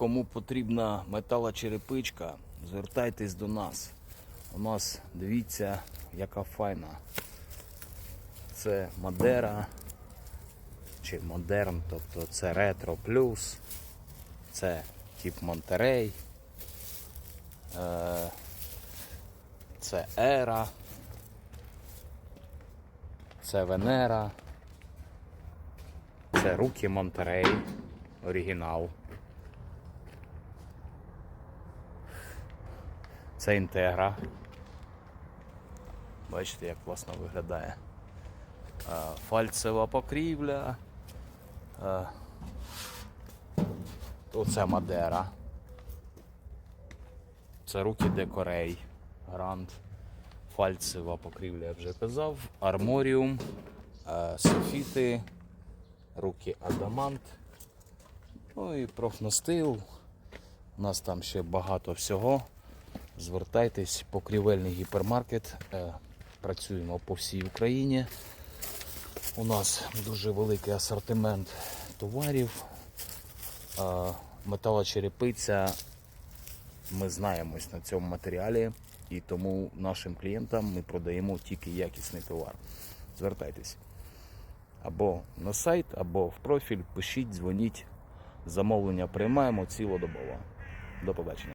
Кому потрібна металочерепичка, звертайтесь до нас. У нас дивіться, яка файна. Це Мадера чи Модерн, тобто це Ретро Плюс, це тип Монтерей, е, це Ера, це Венера, це Руки Монтерей, оригінал. Це інтегра. Бачите, як класно виглядає. Фальцева покрівля. Оце Мадера. Це руки Декорей. Грант. Фальцева покрівля, я вже казав. Арморіум. Софіти. Руки Адамант. Ну і профнастил. У нас там ще багато всього. Звертайтесь, покрівельний гіпермаркет. Е, Працюємо по всій Україні. У нас дуже великий асортимент товарів. Е, Металочерепиця. Ми знаємось на цьому матеріалі і тому нашим клієнтам ми продаємо тільки якісний товар. Звертайтесь або на сайт, або в профіль, пишіть, дзвоніть. Замовлення приймаємо цілодобово. До побачення.